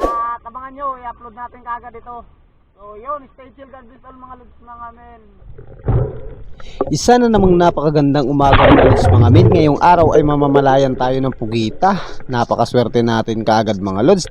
At abangan nyo, i-upload natin kagad ito. So yun, stay chill God bless all mga lods, mga men. Isa na namang napakagandang umaga mga lods mga min. Ngayong araw ay mamamalayan tayo ng pugita. Napakaswerte natin kaagad mga lods.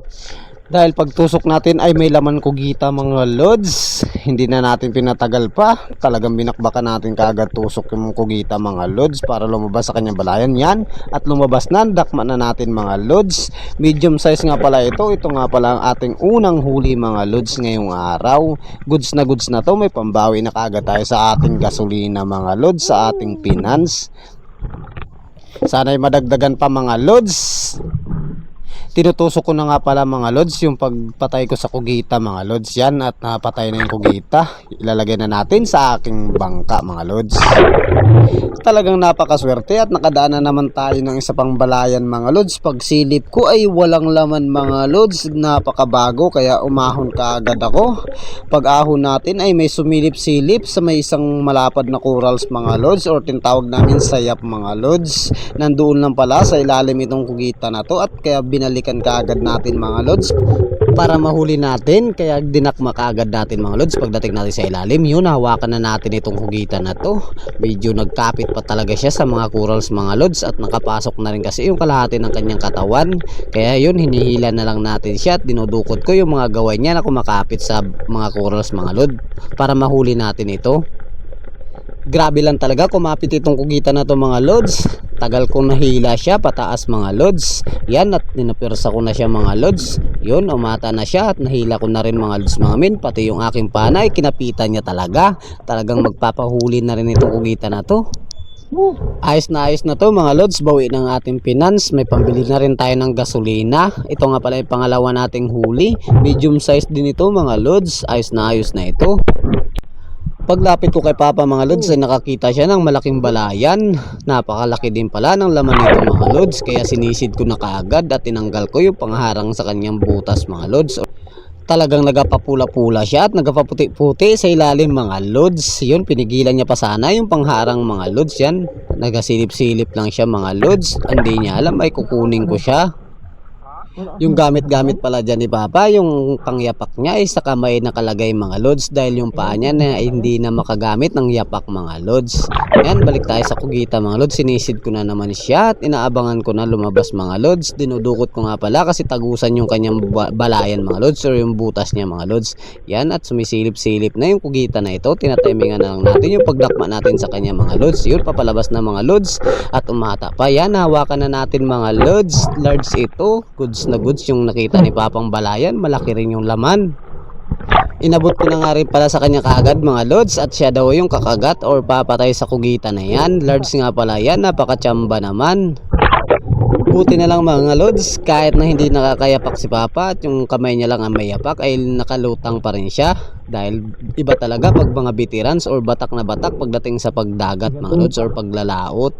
Dahil pagtusok natin ay may laman kugita mga lods. Hindi na natin pinatagal pa. Talagang binakbakan natin kaagad tusok yung kugita mga lods para lumabas sa kanyang balayan yan. At lumabas na, dakma na natin mga lods. Medium size nga pala ito. Ito nga pala ang ating unang huli mga lods ngayong araw. Goods na goods na to. May pambawi na kaagad tayo sa ating gasolina mga lods. Sa ating finance. Sana'y madagdagan pa mga lods tinutusok ko na nga pala mga lods yung pagpatay ko sa kugita mga lods. Yan at napatay na yung kugita. Ilalagay na natin sa aking bangka mga lods. Talagang napakaswerte at nakadaan na naman tayo ng isa pang balayan mga lods. Pag silip ko ay walang laman mga lods. Napakabago kaya umahon ka agad ako. Pag ahon natin ay may sumilip-silip sa may isang malapad na corals mga lods or tinatawag namin sayap mga lods. Nandoon lang pala sa ilalim itong kugita na to at kaya binalikan kaagad natin mga lods para mahuli natin. Kaya dinakma kaagad natin mga lods pagdating natin sa ilalim. Yun hawakan na natin itong hugitan na to. Medyo nagkapit pa talaga siya sa mga corals mga lods at nakapasok na rin kasi yung kalahati ng kanyang katawan. Kaya yun hinihila na lang natin siya at dinudukot ko yung mga gaway niya na kumakapit sa mga corals mga lod para mahuli natin ito grabe lang talaga kumapit itong kugita na to mga lods. Tagal kong nahila siya pataas mga lods. Yan at ninapirsa ko na siya mga lods. Yun umata na siya at nahila ko na rin mga lods mga min. Pati yung aking panay kinapitan niya talaga. Talagang magpapahuli na rin itong kugita na to. Ayos na ayos na to mga lods, bawi ng ating finance, may pambili na rin tayo ng gasolina. Ito nga pala yung pangalawa nating huli, medium size din ito mga lods, ayos na ayos na ito. Paglapit ko kay Papa mga lods ay nakakita siya ng malaking balayan. Napakalaki din pala ng laman nito mga lods kaya sinisid ko na kaagad at tinanggal ko yung pangharang sa kanyang butas mga lods. Talagang nagapapula-pula siya at nagapaputi-puti sa ilalim mga lods. Yun, pinigilan niya pa sana yung pangharang mga lods yan. Nagasilip-silip lang siya mga lods. Hindi niya alam ay kukunin ko siya. Yung gamit-gamit pala dyan ni Papa, yung pangyapak niya ay sa kamay nakalagay mga lods dahil yung paa niya na hindi na makagamit ng yapak mga lods. Yan, balik tayo sa kugita mga lods. Sinisid ko na naman siya at inaabangan ko na lumabas mga lods. Dinudukot ko nga pala kasi tagusan yung kanyang ba- balayan mga lods or yung butas niya mga lods. Yan, at sumisilip-silip na yung kugita na ito. Tinatimingan na lang natin yung pagdakma natin sa kanya mga lods. Yun, papalabas na mga lods at umata pa. Yan, hawakan na natin mga lods. Large ito. Goods na goods yung nakita ni Papang Balayan. Malaki rin yung laman. Inabot ko na nga rin pala sa kanya kaagad mga lods at siya daw yung kakagat or papatay sa kugita na yan. Large nga pala yan, napakachamba naman. Buti na lang mga lods, kahit na hindi nakakayapak si Papa at yung kamay niya lang ang may yapak ay nakalutang pa rin siya. Dahil iba talaga pag mga veterans or batak na batak pagdating sa pagdagat mga lods or paglalaot.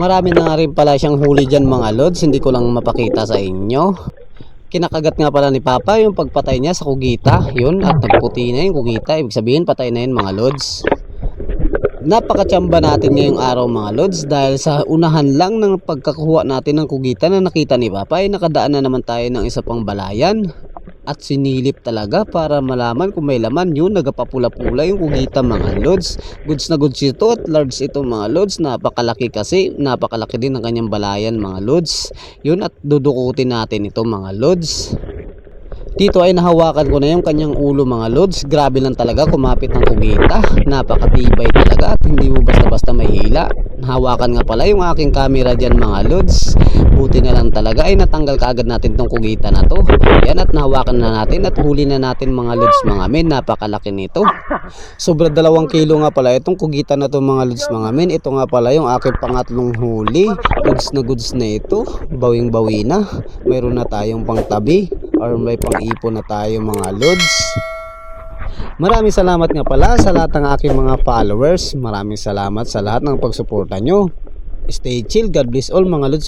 Marami na nga rin pala siyang huli dyan mga lods, hindi ko lang mapakita sa inyo. Kinakagat nga pala ni Papa yung pagpatay niya sa kugita, yun, at nagputi na yung kugita, ibig sabihin patay na yun mga lods. Napakachamba natin ngayong araw mga lods dahil sa unahan lang ng pagkakuha natin ng kugita na nakita ni Papa ay nakadaan na naman tayo ng isa pang balayan at sinilip talaga para malaman kung may laman yun nagapapula-pula yung kugita mga lods goods na goods ito at large ito mga lods napakalaki kasi napakalaki din ng kanyang balayan mga lods yun at dudukutin natin ito mga lods dito ay nahawakan ko na yung kanyang ulo mga lods. Grabe lang talaga kumapit ng kugita. Napakatibay talaga at hindi mo basta-basta mahila. Nahawakan nga pala yung aking camera dyan mga lods. Buti na lang talaga ay natanggal kaagad natin tong kugita na to. Yan at nahawakan na natin at huli na natin mga lods mga men. Napakalaki nito. Sobra dalawang kilo nga pala itong kugita na to mga lods mga men. Ito nga pala yung aking pangatlong huli. Goods na goods na ito. Bawing bawi na. Mayroon na tayong pangtabi or may pang-ipon na tayo mga lods. Maraming salamat nga pala sa lahat ng aking mga followers. Maraming salamat sa lahat ng pagsuporta nyo. Stay chill. God bless all mga lods.